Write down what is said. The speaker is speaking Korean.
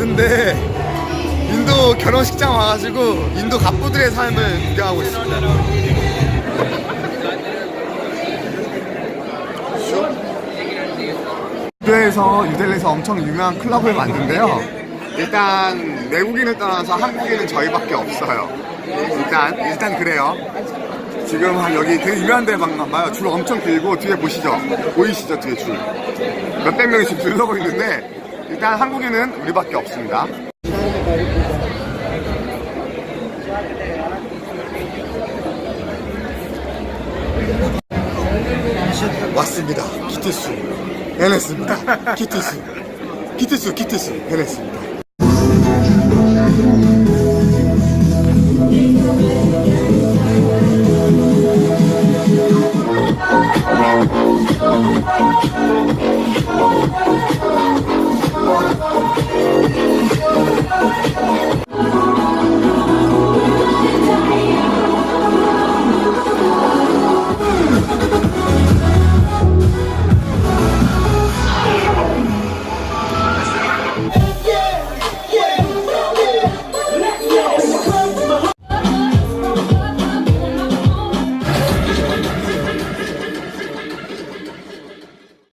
왔는데 인도 결혼식장 와가지고 인도 갑부들의 삶을 구경하고 있습니다. 유대에서 유대에서 엄청 유명한 클럽을 만든데요. 일단 외국인을 떠나서 한국인은 저희밖에 없어요. 일단 일단 그래요. 지금 한 여기 되게 유명한 데만 봐요. 줄 엄청 길고 뒤에 보시죠. 보이시죠 뒤에 줄. 몇백 명이 지금 줄 서고 있는데 일단 한국에는 우리밖에 없습니다. 왔습니다. 키티수 해냈습니다. 키티스. 키티스, 키티수 해냈습니다. 감사합니다.